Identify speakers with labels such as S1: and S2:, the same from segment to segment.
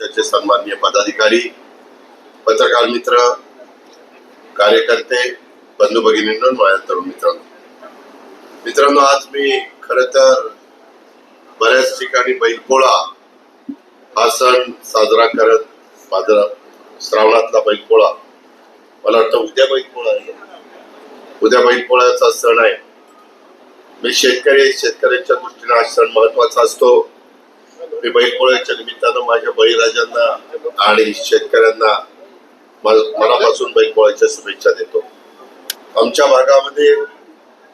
S1: त्याचे सन्माननीय पदाधिकारी पत्रकार मित्र कार्यकर्ते बंधू भगिनींनो माझ्या तरुण मित्रांनो. मित्रांनो आज मी खर तर बऱ्याच ठिकाणी बैलपोळा हा सण साजरा करत माझा श्रावणातला बैलपोळा मला वाटतं उद्या बैलपोळा आहे. उद्या बैलपोळ्याचा सण आहे. मी शेतकरी शेतकऱ्यांच्या दृष्टीने हा सण महत्त्वाचा असतो. मी बैलपोळ्याच्या निमित्तानं माझ्या बळीराजांना आणि शेतकऱ्यांना मनापासून बैलपोळ्याच्या शुभेच्छा देतो. आमच्या भागामध्ये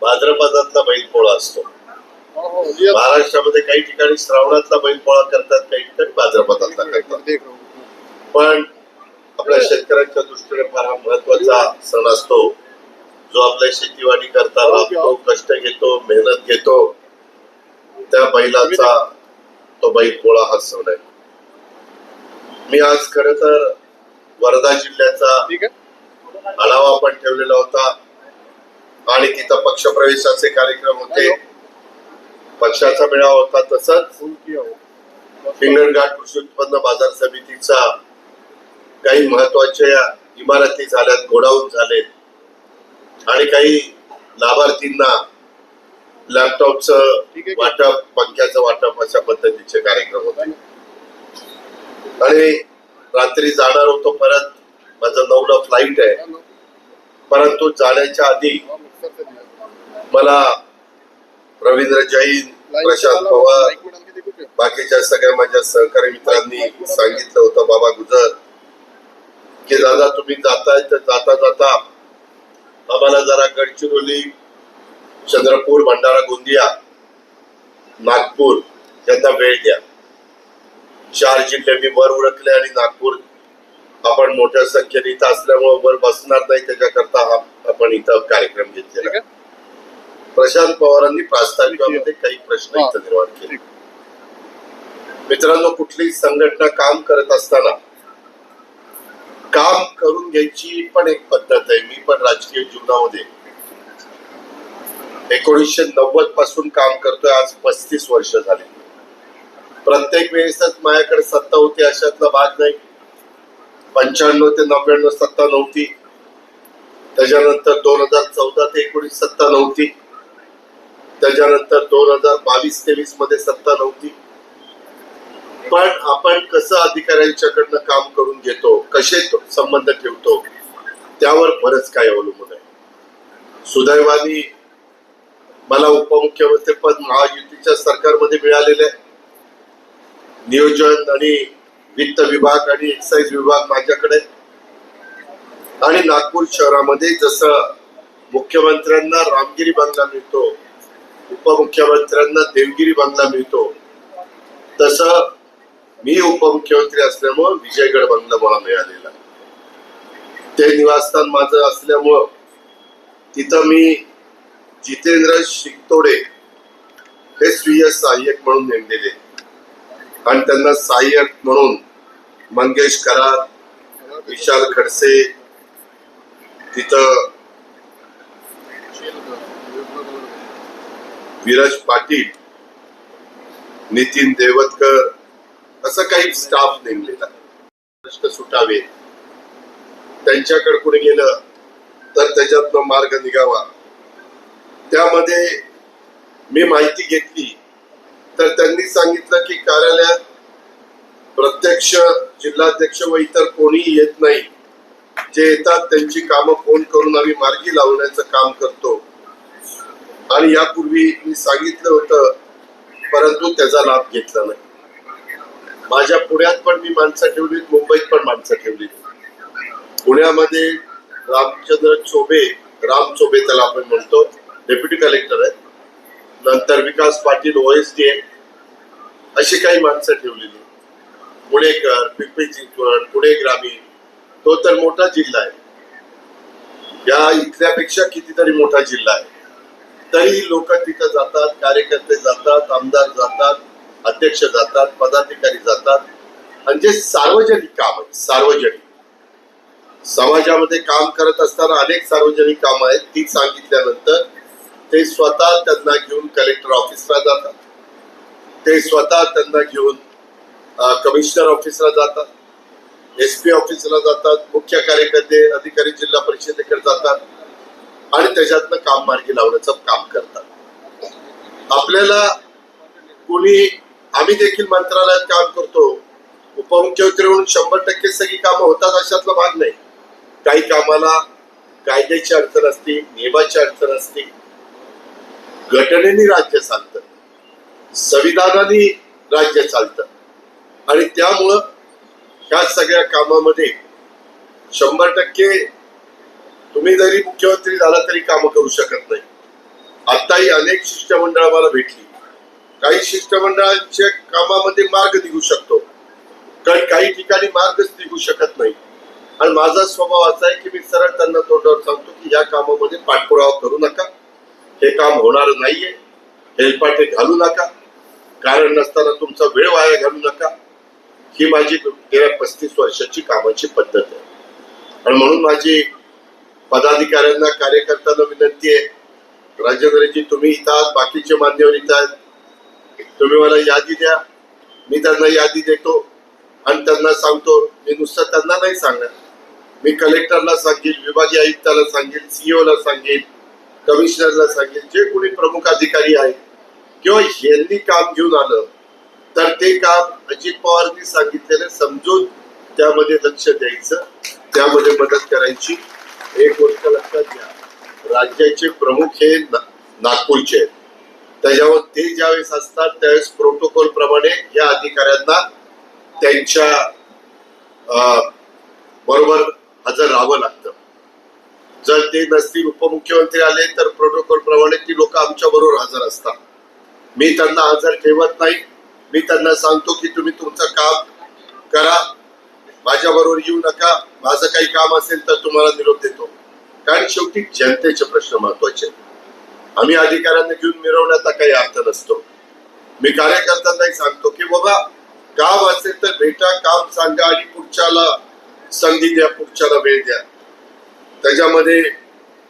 S1: भाद्रपदातला बैलपोळा असतो. महाराष्ट्रामध्ये काही ठिकाणी श्रावणातला बैलपोळा करतात काही ठिकाणी भाद्रपदातला करतात. पण आपल्या शेतकऱ्यांच्या दृष्टीने फार हा महत्त्वाचा सण असतो. जो आपल्या शेतीवाडी करता राबतो कष्ट घेतो मेहनत घेतो. त्या बैलाचा तो बैल पोळा हा सण आहे मी आज खर तर वर्धा जिल्ह्याचा आढावा पण ठेवलेला होता. आणि तिथं पक्षप्रवेशाचे कार्यक्रम होते. पक्षाचा मेळावा होता तसंच. हिंगणघाट कृषी उत्पन्न बाजार समितीचा काही महत्त्वाच्या इमारती झाल्यात गोडाऊन झालेत. आणि काही लाभार्थींना लॅपटॉपचं. वाटप पंख्याचं वाटप अशा पद्धतीचे कार्यक्रम होते. आणि रात्री जाणार होतो परत. माझं नऊला फ्लाईट आहे. परंतु जाण्याच्या आधी मला रवींद्र जैन प्रशांत पवार बाकीच्या सगळ्या माझ्या सहकारी मित्रांनी सांगितलं होतं बाबा गुजर. की दादा तुम्ही जाताय तर जाता जाता. आम्हाला जरा गडचिरोली चंद्रपूर भंडारा गोंदिया नागपूर यांना वेळ द्या. चार जिल्हे मी वर ओळखले आणि नागपूर आपण मोठ्या संख्येने इथं असल्यामुळे वर बसणार नाही त्याच्याकरता हा आपण इथं कार्यक्रम घेतलेला. प्रशांत पवारांनी प्रास्ताविकामध्ये काही प्रश्न इथं निर्माण केले. मित्रांनो कुठलीही संघटना काम करत असताना काम करून घ्यायची पण एक पद्धत आहे. मी पण राजकीय जीवनामध्ये एकोणीसशे नव्वदपासून काम करतोय आज पस्तीस वर्ष झाली. प्रत्येक वेळेसच माझ्याकडे सत्ता होती अशातला भाग नाही. पंच्याण्णव ते नव्याण्णव सत्ता नव्हती. त्याच्यानंतर दोन हजार चौदा ते एकोणीस सत्ता नव्हती. त्याच्यानंतर दोन हजार बावीस तेवीसमध्ये सत्ता नव्हती. पण आपण कसं अधिकाऱ्यांच्याकडनं काम करून घेतो कसे तो संबंध ठेवतो त्यावर बरंच काय अवलंबून आहे. सुदैवानी मला उपमुख्यमंत्री पद महायुतीच्या सरकारमध्ये मिळालेलं आहे. नियोजन आणि वित्त विभाग आणि एक्साईज विभाग माझ्याकडे. आणि नागपूर शहरामध्ये जसं मुख्यमंत्र्यांना रामगिरी बंगला मिळतो उपमुख्यमंत्र्यांना देवगिरी बंगला मिळतो तसं मी उपमुख्यमंत्री असल्यामुळं विजयगड बंगला मला मिळालेला ते निवासस्थान माझं असल्यामुळं तिथं मी जितेंद्र शिंगतोडे हे स्वीय सहाय्यक म्हणून नेमलेले. आणि त्यांना सहाय्यक म्हणून मंगेश करार विशाल खडसे तिथं विराज पाटील नितीन देवतकर असं काही स्टाफ नेमलेला. प्रश्न सुटावे. त्यांच्याकडे कुणी गेलं तर त्याच्यातनं मार्ग निघावा. त्यामध्ये मी माहिती घेतली. तर त्यांनी सांगितलं की कार्यालयात प्रत्यक्ष जिल्हाध्यक्ष व इतर कोणीही येत नाही. जे येतात त्यांची कामं फोन करून आम्ही मार्गी लावण्याचं काम करतो. आणि यापूर्वी मी सांगितलं होतं परंतु त्याचा लाभ घेतला नाही. माझ्या पुण्यात पण मी माणसं ठेवलीत मुंबईत पण माणसं ठेवलीत. पुण्यामध्ये रामचंद्र चोबे राम चोबे त्याला आपण म्हणतो. डेप्युटी कलेक्टर आहेत. नंतर विकास पाटील ओएसडी आहे अशी काही माणसं ठेवलेली पुणेकर पिंपरी चिंचवड पुणे ग्रामीण तो तर मोठा जिल्हा आहे. या इथल्यापेक्षा कितीतरी मोठा जिल्हा आहे. तरी लोक तिथं जातात कार्यकर्ते जातात आमदार जातात अध्यक्ष जातात पदाधिकारी जातात. आणि जे सार्वजनिक काम आहे सार्वजनिक. समाजामध्ये काम करत असताना अनेक सार्वजनिक कामं आहेत ती सांगितल्यानंतर ते स्वतः त्यांना घेऊन कलेक्टर ऑफिसला जातात. ते स्वतः त्यांना घेऊन कमिशनर ऑफिसला जातात. एस पी ऑफिसला जातात. मुख्य कार्यकर्ते अधिकारी जिल्हा परिषदेकडे जातात. आणि त्याच्यातनं काम मार्गी लावण्याचं काम करतात. आपल्याला कोणी आम्ही देखील मंत्रालयात काम करतो. उपमुख्यमंत्री म्हणून शंभर टक्के सगळी कामं होतात अशातला भाग नाही. काही कामाला कायद्याची अडचण असते नियमाची अडचण असते. घटनेने राज्य चालतं. संविधानाने राज्य चालतं. आणि त्यामुळं ह्या सगळ्या कामामध्ये शंभर टक्के तुम्ही जरी मुख्यमंत्री झाला तरी काम करू शकत नाही. आताही अनेक शिष्टमंडळ मला भेटली. काही शिष्टमंडळांच्या कामामध्ये मार्ग निघू शकतो. कारण काही ठिकाणी मार्गच निघू शकत नाही. आणि माझा स्वभाव असा आहे की मी सरळ त्यांना तोंडावर सांगतो की या कामामध्ये पाठपुरावा करू नका. हे काम होणार नाहीये. हेलपाटे घालू नका. कारण नसताना तुमचा वेळ वाया घालू नका. ही माझी गेल्या पस्तीस वर्षाची कामाची पद्धत आहे. आणि म्हणून माझी पदाधिकाऱ्यांना कार्यकर्त्यांना विनंती आहे राजेंद्रजी तुम्ही इथं आहात बाकीचे मान्यवर इथं आहेत. तुम्ही मला यादी द्या. मी त्यांना यादी देतो. आणि त्यांना सांगतो मी नुसतं त्यांना नाही सांगणार. मी कलेक्टरला सांगेल विभागीय आयुक्ताला सांगेल सीईओला सांगेल. कमिशनरला सांगेल जे कोणी प्रमुख अधिकारी आहेत किंवा यांनी काम घेऊन आलं तर ते काम अजित पवारनी सांगितलेलं समजून त्यामध्ये लक्ष द्यायचं त्यामध्ये मदत करायची. एक गोष्ट लक्षात घ्या राज्याचे प्रमुख हे नागपूरचे आहेत. त्याच्यावर ते ज्यावेळेस असतात त्यावेळेस प्रोटोकॉल प्रमाणे या अधिकाऱ्यांना त्यांच्या बरोबर हजर राहावं लागतं. जर ते नसतील उपमुख्यमंत्री आले तर प्रोटोकॉल प्रमाणे ती लोक आमच्या बरोबर हजर असतात. मी त्यांना हजर ठेवत नाही. मी त्यांना सांगतो की तुम्ही तुमचं काम करा. माझ्या बरोबर येऊ नका. माझं काही काम असेल तर तुम्हाला निरोप देतो. कारण शेवटी जनतेचे प्रश्न महत्त्वाचे आम्ही अधिकाऱ्यांना घेऊन मिरवण्याचा काही अर्थ नसतो. मी कार्यकर्त्यांनाही सांगतो की बाबा काम असेल तर भेटा काम सांगा आणि पुढच्याला संधी द्या पुढच्याला वेळ द्या. त्याच्यामध्ये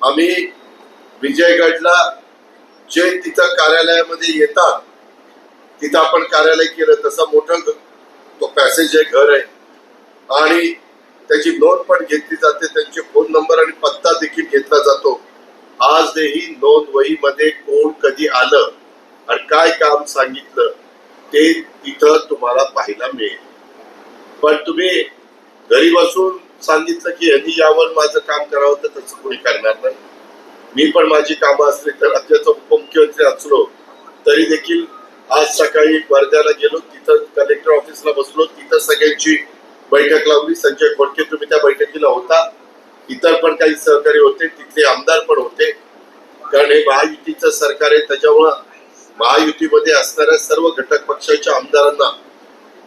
S1: आम्ही विजयगडला जे तिथं कार्यालयामध्ये येतात तिथं आपण कार्यालय केलं तसं मोठं तो पॅसेज आहे घर आहे. आणि त्याची नोंद पण घेतली जाते त्यांचे फोन नंबर आणि पत्ता देखील घेतला जातो. आजही नोंद वहीमध्ये कोण कधी आलं आणि काय काम सांगितलं ते तिथं तुम्हाला पाहायला मिळेल. पण तुम्ही घरी बसून सांगितलं की यांनी यावर माझं काम करावं तर तसं कोणी करणार नाही. मी पण माझी कामं असली तर राज्याचा उपमुख्यमंत्री असलो तरी देखील आज सकाळी वर्ध्याला गेलो तिथं कलेक्टर ऑफिसला बसलो तिथं सगळ्यांची बैठक लावली. संजय खोडके तुम्ही त्या बैठकीला होता. इतर पण काही सहकारी होते तिथले आमदार पण होते. कारण हे महायुतीचं सरकार आहे त्याच्यामुळं महायुतीमध्ये असणाऱ्या सर्व घटक पक्षाच्या आमदारांना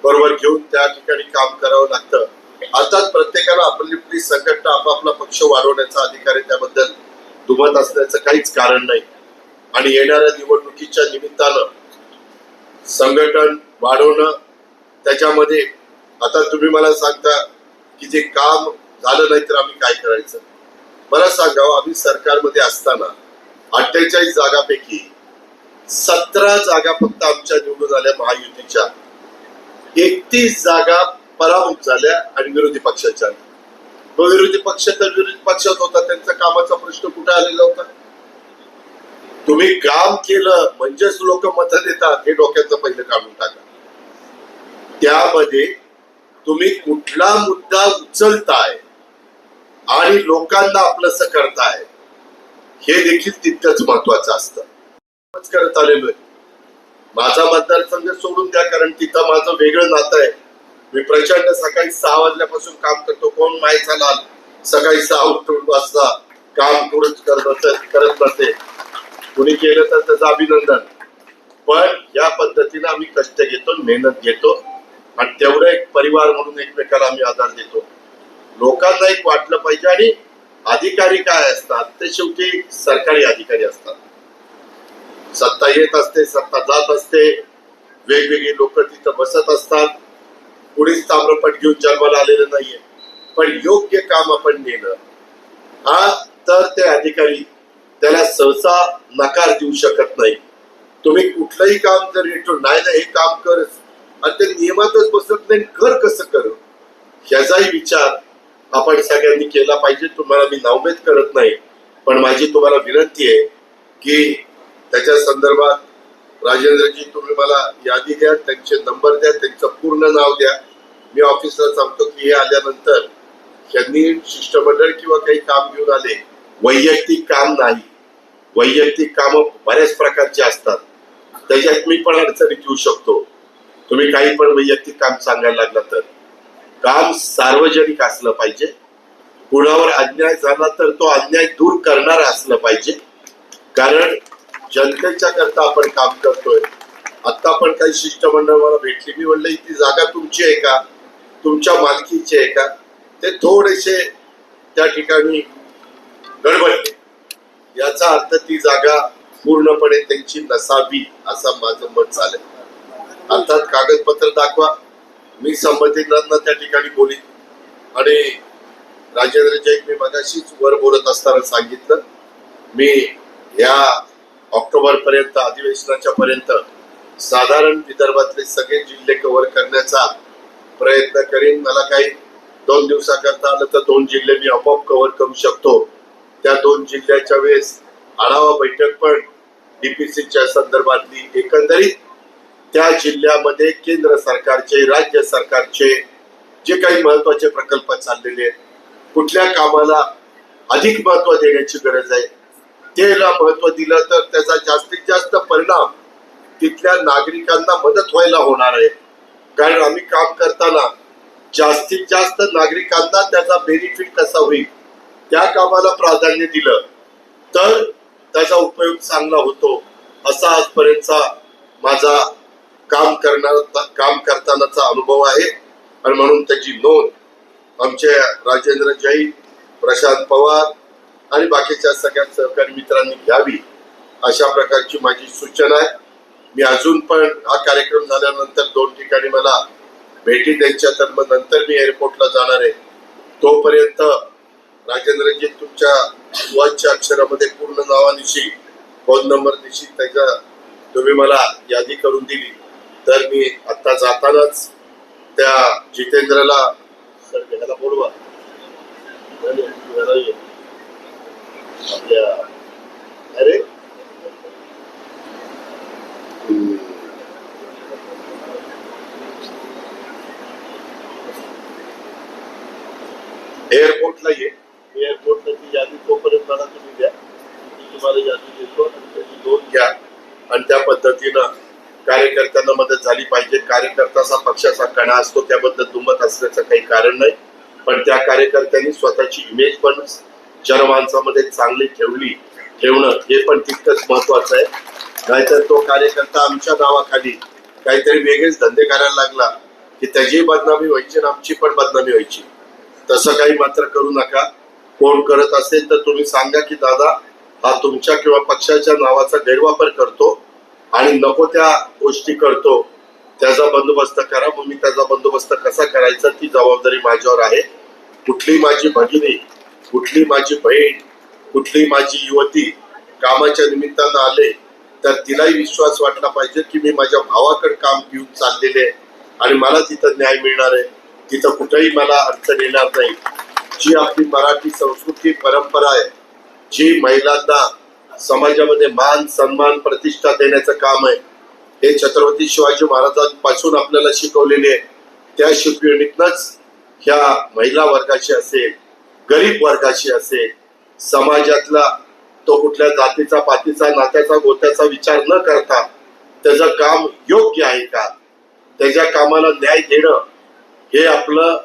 S1: बरोबर घेऊन त्या ठिकाणी काम करावं लागतं. अर्थात प्रत्येकाला आपली संघटना आपापला पक्ष वाढवण्याचा अधिकार आहे त्याबद्दल दुमत असण्याचं काहीच कारण नाही. आणि येणाऱ्या निवडणुकीच्या निमित्तानं संघटन वाढवणं त्याच्यामध्ये आता तुम्ही मला सांगता की जे काम झालं नाही तर आम्ही काय करायचं? मला सांगावं आम्ही सरकारमध्ये असताना अठ्ठेचाळीस जागापैकी सतरा जागा फक्त आमच्या निवडून आल्या महायुतीच्या. एकतीस जागा पराभूत झाल्या आणि विरोधी पक्षाच्या. तो विरोधी पक्ष तर विरोधी पक्षात होता त्यांचा कामाचा प्रश्न कुठे आलेला होता? तुम्ही काम केलं म्हणजेच लोक मत देतात हे डोक्याचं पहिलं काढून टाका. त्यामध्ये तुम्ही कुठला मुद्दा उचलताय आणि लोकांना आपलंस करताय हे देखील तितकंच महत्वाचं असतं. करत आलेलो आहे. माझा मतदारसंघ सोडून द्या कारण तिथं माझं वेगळं नातं आहे. मी प्रचंड सकाळी सहा वाजल्यापासून काम करतो. कोण माहीत झाला सकाळी सहा उठून वाजता काम पुढे करत करत बसते कुणी केलं तर त्याचं अभिनंदन. पण या पद्धतीने आम्ही कष्ट घेतो मेहनत घेतो. आणि तेवढं एक परिवार म्हणून एकमेकाला आम्ही आधार देतो. लोकांना एक वाटलं पाहिजे आणि अधिकारी काय असतात? ते शेवटी सरकारी अधिकारी असतात. सत्ता येत असते सत्ता जात असते. वेगवेगळी लोक तिथं बसत असतात. कुणीच ताम्रपट घेऊन जन्माला आलेलं नाहीये. पण योग्य काम आपण नेलं हा तर ते अधिकारी त्याला सहसा नकार देऊ शकत नाही. तुम्ही कुठलंही काम जर येतो नाही ना हे काम कर. आणि ते नियमातच बसत नाही कर कसं कर? ह्याचाही विचार आपण सगळ्यांनी केला पाहिजे. तुम्हाला मी नावमेद करत नाही. पण माझी तुम्हाला विनंती आहे की त्याच्या संदर्भात राजेंद्रजी तुम्ही मला यादी द्या त्यांचे नंबर द्या त्यांचं पूर्ण नाव द्या. मी ऑफिसला सांगतो की हे आल्यानंतर त्यांनी शिष्टमंडळ किंवा काही काम घेऊन आले. वैयक्तिक काम नाही. वैयक्तिक काम बऱ्याच प्रकारचे असतात. त्याच्यात मी पण अडचणी घेऊ शकतो. तुम्ही काही पण वैयक्तिक काम सांगायला लागला तर. काम सार्वजनिक असलं पाहिजे. कुणावर अन्याय झाला तर तो अन्याय दूर करणार असलं पाहिजे. कारण जनतेच्या करता आपण काम करतोय. आता पण काही शिष्टमंडळ मला भेटली. मी म्हणलं ती जागा तुमची आहे का? तुमच्या मालकीची आहे का? ते थोडेसे त्या ठिकाणी गडबडले. याचा अर्थ ती जागा पूर्णपणे त्यांची नसावी असं माझं मत झालं अर्थात कागदपत्र दाखवा. मी संबंधितांना त्या ठिकाणी बोलीन. आणि राजेंद्र जैन मी मगाशीच वर बोलत असताना सांगितलं मी या ऑक्टोबर पर्यंत अधिवेशनाच्या पर्यंत साधारण विदर्भातले सगळे जिल्हे कव्हर करण्याचा प्रयत्न करीन. मला काही दोन दिवसाकरता आलं तर दोन जिल्हे मी आपोआप कव्हर करू शकतो. त्या दोन जिल्ह्याच्या वेळेस आढावा बैठक पण डीपीसीच्या संदर्भातली एकंदरीत. त्या जिल्ह्यामध्ये केंद्र सरकारचे राज्य सरकारचे जे काही महत्त्वाचे प्रकल्प चाललेले आहेत कुठल्या कामाला अधिक महत्त्व देण्याची गरज आहे त्याला महत्त्व दिलं तर त्याचा जास्तीत जास्त परिणाम तिथल्या नागरिकांना मदत व्हायला होणार आहे. कारण आम्ही काम करताना जास्तीत जास्त नागरिकांना त्याचा बेनिफिट कसा होईल त्या कामाला प्राधान्य दिलं तर त्याचा उपयोग चांगला होतो असा आजपर्यंतचा माझा काम करणार काम करतानाचा अनुभव आहे. आणि म्हणून त्याची नोंद आमचे राजेंद्र जैन प्रशांत पवार आणि बाकीच्या सगळ्या सहकारी मित्रांनी घ्यावी अशा प्रकारची माझी सूचना आहे. मी अजून पण हा कार्यक्रम झाल्यानंतर दोन ठिकाणी मला भेटी द्यायच्या तर मग नंतर मी एअरपोर्टला जाणार आहे. तोपर्यंत राजेंद्रजी तुमच्या सुवाच्या अक्षरामध्ये पूर्ण नावानिशी फोन नंबर निशी त्याच्या तुम्ही मला यादी करून दिली. तर मी आता जातानाच त्या जितेंद्रला सर घ्यायला बोलवा. आपल्या अरे? एअरपोर्टला ये. एअरपोर्टला ती यादी तोपर्यंत मला तुम्ही द्या. तुम्हाला यादी देतो आणि त्याची नोंद घ्या. आणि त्या पद्धतीनं कार्यकर्त्यांना मदत झाली पाहिजे. कार्यकर्त्याचा पक्षाचा कणा असतो त्याबद्दल दुमत असल्याचं काही कारण नाही. पण त्या कार्यकर्त्यांनी स्वतःची इमेज पण जनमानसामध्ये चांगली ठेवली ठेवणं हे पण तितकंच महत्वाचं आहे. नाहीतर तो कार्यकर्ता आमच्या नावाखाली काहीतरी वेगळेच धंदे करायला लागला की त्याचीही बदनामी व्हायची आणि आमची पण बदनामी व्हायची. तसं काही मात्र करू नका. कोण करत असेल तर तुम्ही सांगा की दादा हा तुमच्या किंवा पक्षाच्या नावाचा गैरवापर करतो आणि नको त्या गोष्टी करतो. त्याचा बंदोबस्त करा मग मी त्याचा बंदोबस्त कसा करायचा ती जबाबदारी माझ्यावर आहे. कुठली माझी भगिनी कुठली माझी बहीण कुठली माझी युवती कामाच्या निमित्तानं आले तर तिलाही विश्वास वाटला पाहिजे की मी माझ्या भावाकडे काम घेऊन चाललेले आहे आणि मला तिथं न्याय मिळणार आहे. तिथं कुठेही मला अडचण येणार नाही. जी आपली मराठी संस्कृती परंपरा आहे जी महिलांना समाजामध्ये मान सन्मान प्रतिष्ठा देण्याचं काम आहे हे छत्रपती शिवाजी महाराजांपासून आपल्याला शिकवलेले आहे. त्या शिकवणीतनच ह्या महिला वर्गाची असेल. गरीब वर्गाशी असेल समाजातला तो कुठल्या जातीचा पातीचा नात्याचा गोत्याचा विचार न करता त्याचं काम योग्य आहे का? त्याच्या कामाला न्याय देणं हे आपलं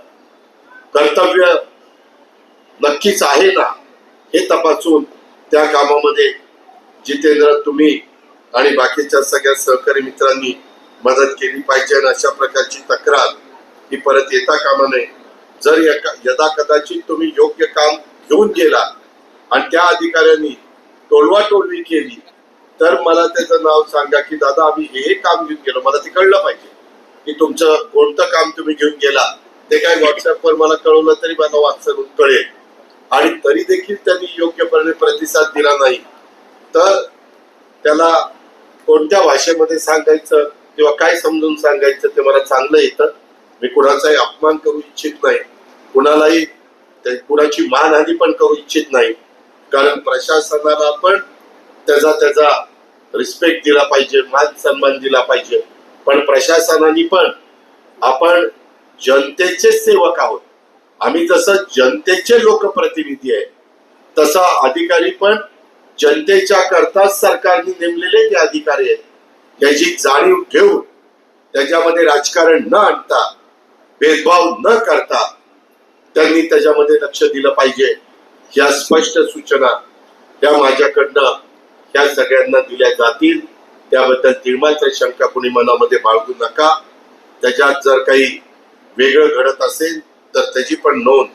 S1: कर्तव्य नक्कीच आहे ना? हे तपासून त्या कामामध्ये जितेंद्र तुम्ही आणि बाकीच्या सगळ्या सहकारी मित्रांनी मदत केली पाहिजे आणि अशा प्रकारची तक्रार ही परत येता कामा नये. जर यदा कदाचित तुम्ही योग्य काम घेऊन गेला आणि त्या अधिकाऱ्यांनी टोलवाटोलवी केली तर मला त्याचं नाव सांगा की दादा आम्ही हे हे काम घेऊन गेलो. मला ते कळलं पाहिजे की तुमचं कोणतं काम तुम्ही घेऊन गेला ते काय व्हॉट्सअपवर मला कळवलं तरी मला वाचून कळेल. आणि तरी देखील त्यांनी योग्यपणे प्रतिसाद दिला नाही. तर त्याला कोणत्या भाषेमध्ये सांगायचं किंवा काय समजून सांगायचं ते मला चांगलं येतं. मी कुणाचाही अपमान करू इच्छित नाही. कुणालाही ते- कुणाची मानहानी पण करू इच्छित नाही. कारण प्रशासनाला पण त्याचा त्याचा रिस्पेक्ट दिला पाहिजे मान सन्मान दिला पाहिजे. पण प्रशासनाने पण आपण जनतेचे सेवक आहोत. आम्ही जसं जनतेचे लोकप्रतिनिधी आहे तसा अधिकारी पण जनतेच्या करताच सरकारने नेमलेले ते अधिकारी आहेत. याची जाणीव ठेवून त्याच्यामध्ये राजकारण न आणता भेदभाव न करता त्यांनी त्याच्यामध्ये लक्ष दिलं पाहिजे. या स्पष्ट सूचना त्या माझ्याकडनं या सगळ्यांना दिल्या जातील. त्याबद्दल निर्माण शंका कुणी मनामध्ये बाळगू नका. त्याच्यात जर काही वेगळं घडत असेल तर त्याची पण नोंद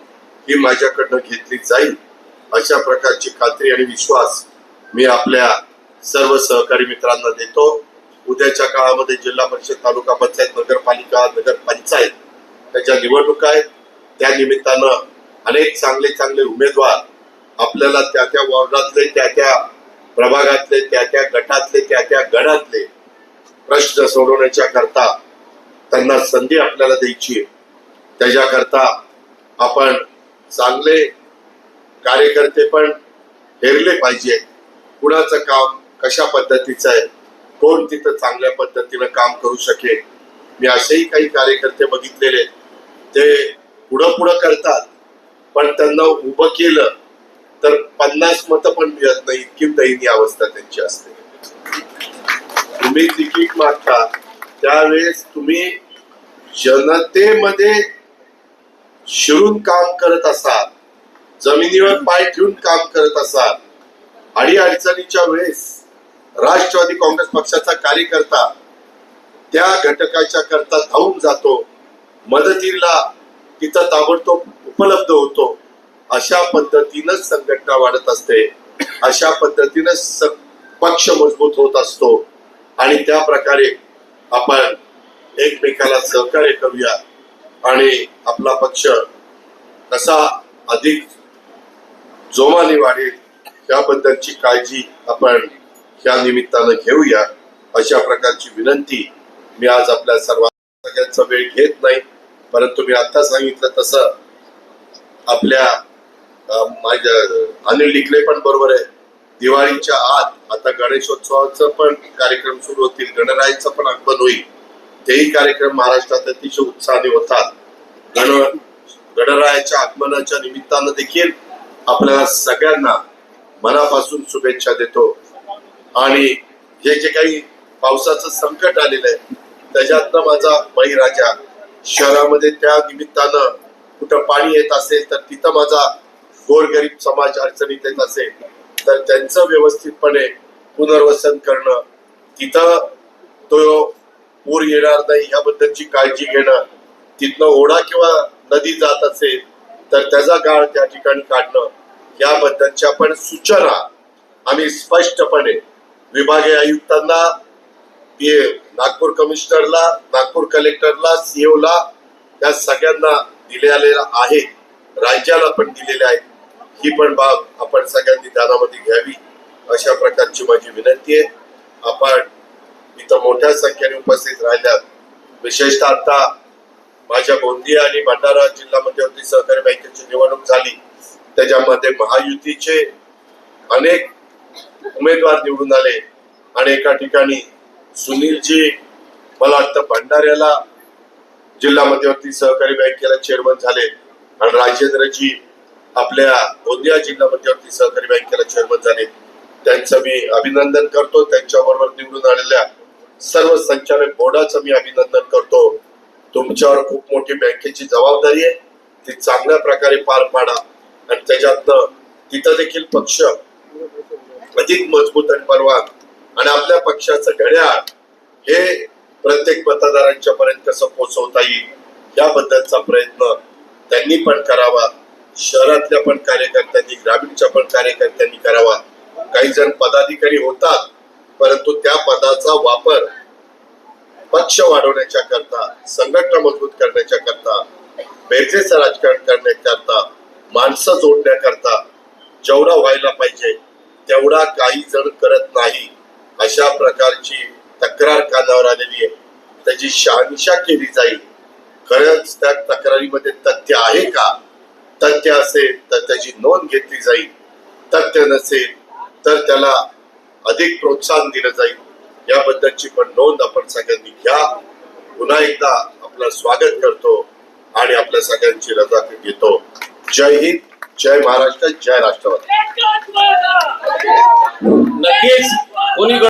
S1: ही माझ्याकडनं घेतली जाईल. अशा प्रकारची खात्री आणि विश्वास मी आपल्या सर्व सहकारी मित्रांना देतो. उद्याच्या काळामध्ये जिल्हा परिषद तालुका पंचायत नगरपालिका नगरपंचायत त्याच्या निवडणुका आहेत. त्या निमित्तानं अनेक चांगले चांगले उमेदवार आपल्याला त्या त्या वॉर्डातले त्या त्या प्रभागातले त्या त्या गटातले त्या त्या गणातले प्रश्न सोडवण्याच्या करता त्यांना संधी आपल्याला द्यायची आहे. त्याच्याकरता आपण चांगले कार्यकर्ते पण हेरले पाहिजे. कुणाचं काम कशा पद्धतीचं आहे? कोण तिथं चांगल्या पद्धतीनं काम करू शकेल? मी असेही काही कार्यकर्ते बघितलेले ते पुढं पुढं करतात. पण त्यांना उभं केलं तर पन्नास मतं पण मिळत नाही इतकी दयनीय अवस्था त्यांची असते. तुम्ही तिकीट मागता त्यावेळेस तुम्ही जनतेमध्ये शिरून काम करत असाल जमिनीवर पाय ठेवून काम करत असाल आणि अडचणीच्या वेळेस राष्ट्रवादी काँग्रेस पक्षाचा कार्यकर्ता त्या घटकाच्या करता धावून जातो मदतीला तिथं ताबडतोब उपलब्ध होतो. अशा पद्धतीनंच संघटना वाढत असते. अशा पद्धतीनं स- पक्ष मजबूत होत असतो. आणि त्या प्रकारे आपण एकमेकाला सहकार्य करूया आणि आपला पक्ष कसा अधिक जोमाने वाढेल त्याबद्दलची काळजी आपण या निमित्तानं घेऊया. अशा प्रकारची विनंती मी आज आपल्या सर्व सगळ्यांचा वेळ घेत नाही. परंतु मी आता सांगितलं तसं. आपल्या माझ्या अनिल डिकले पण बरोबर आहे. दिवाळीच्या आत आता गणेशोत्सवाचं पण कार्यक्रम सुरू होतील गणरायाचं पण आगमन होईल. तेही कार्यक्रम महाराष्ट्रात अतिशय उत्साहाने होतात. गण गणरायाच्या आगमनाच्या निमित्तानं देखील आपल्या सगळ्यांना मनापासून शुभेच्छा देतो. आणि हे जे काही पावसाचं संकट आलेलं आहे त्याच्यातनं माझा बळीराजा शहरामध्ये त्या निमित्तानं कुठं पाणी येत असेल तर तिथं माझा गोरगरीब समाज अडचणीत येत असेल तर त्यांचं व्यवस्थितपणे पुनर्वसन करणं तिथं तो पूर येणार नाही याबद्दलची काळजी घेणं तिथनं ओढा किंवा नदी जात असेल तर त्याचा गाळ त्या ठिकाणी काढणं याबद्दलच्या पण सूचना आम्ही स्पष्टपणे विभागीय आयुक्तांना नागपूर कमिशनरला नागपूर कलेक्टरला सीओ ला सगळ्यांना सगळ्यांना आलेला आहे. राज्याला पण दिलेले आहेत. ही पण बाब आपण सगळ्यांनी ध्यानामध्ये घ्यावी. अशा प्रकारची माझी विनंती आहे. आपण इथं मोठ्या संख्येने उपस्थित राहिल्यात. विशेषतः आता माझ्या गोंदिया आणि भंडारा जिल्हा मध्यवर्ती सहकारी बँकेची निवडणूक झाली. त्याच्यामध्ये महायुतीचे अनेक उमेदवार निवडून आले. आणि एका ठिकाणी सुनीलजी मला वाटतं भंडाऱ्याला जिल्हा मध्यवर्ती सहकारी बँकेला चेअरमन झाले आणि राजेंद्रजी आपल्या गोंदिया जिल्हा मध्यवर्ती सहकारी बँकेला चेअरमन झाले. त्यांचं मी अभिनंदन करतो. त्यांच्याबरोबर निवडून आलेल्या सर्व संचालक बोर्डाचं मी अभिनंदन करतो. तुमच्यावर खूप मोठी बँकेची जबाबदारी आहे. ती चांगल्या प्रकारे पार पाडा. आणि त्याच्यातनं तिथं देखील पक्ष अधिक मजबूत आणि बलवान आणि आपल्या पक्षाचं घड्याळ हे प्रत्येक मतदारांच्या पर्यंत कसं पोहोचवता येईल याबद्दलचा प्रयत्न त्यांनी पण करावा. शहरातल्या पण कार्यकर्त्यांनी ग्रामीणच्या पण कार्यकर्त्यांनी करावा. काही जण पदाधिकारी होतात परंतु त्या पदाचा वापर पक्ष वाढवण्याच्या करता संघटना मजबूत करण्याच्या करता बेरजेचं राजकारण करण्याकरता माणसं जोडण्याकरता जेवढा व्हायला पाहिजे तेवढा काही जण करत नाही. अशा प्रकारची तक्रार कानावर आलेली आहे. त्याची शहानिशा केली जाईल. खरंच त्या तक्रारीमध्ये तथ्य आहे का? तथ्य असेल तर त्याची नोंद घेतली जाईल. तथ्य नसेल तर त्याला अधिक प्रोत्साहन दिलं जाईल. याबद्दलची पण नोंद आपण सगळ्यांनी घ्या. पुन्हा एकदा आपलं स्वागत करतो आणि आपल्या सगळ्यांची रजा घेतो. जय हिंद जय महाराष्ट्र जय राष्ट्रवादी.
S2: नक्कीच. कोणी